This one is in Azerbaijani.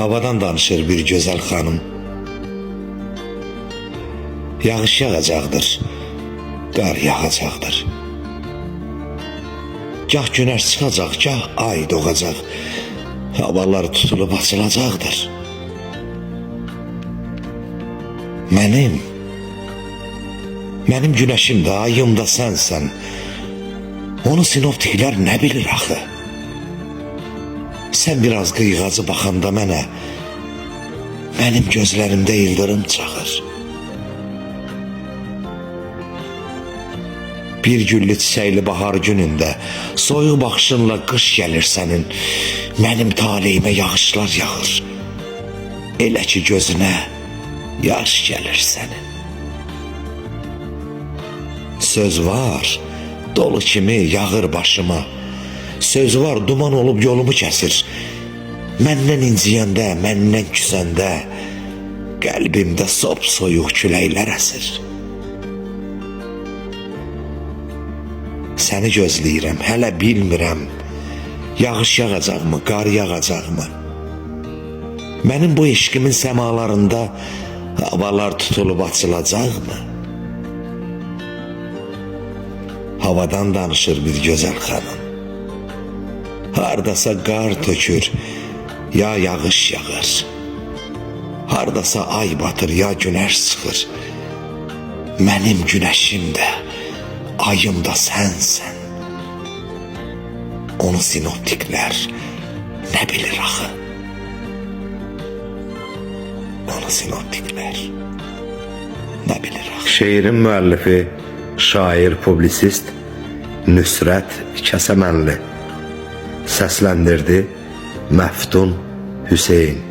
Havadan danışır bir gözəl xanım. Yağış yağacaqdır. Qar yağacaqdır. Gah günəş çıxacaq, gah ay doğacaq. Havalar tutulub açılacaqdır. Mənim Mənim günəşim də, ayım da sənsən. Onu sinoptiklər nə bilir axı? Sən biraz qıyğacı baxanda mənə mənim gözlərimdə ildırım çaxır. Bir güllü çiçəkli bahar günündə soyuq baxışınla qış gəlir sənin. Mənim taleyimə yağışlar yağır. Elə ki gözünə yaş gəlir sənin. Söz var, dolu kimi yağır başıma. Söz var, duman olub yolumu kəsir. Məndən inciyəndə, məndən küsəndə qəlbimdə sop soyuq küləklər əsir. Səni gözləyirəm, hələ bilmirəm. Yağış yağacaqmı, qar yağacaqmı? Mənim bu eşqimin səmalarında havalar tutulub açılacaqmı? Havadan danışır bir gözəl xanım. Hardasa qar tökür, ya yağış yağır. Hardasa ay batır, ya günəş çıxır. Mənim günəşim də, ayım da sənsən. Onu sinoptiklər nə bilir axı? Onu sinoptiklər nə bilir axı? Şeirin müəllifi, şair, publisist Nüsrət Kəsəmənli səsləndirdi Məftun Hüseyn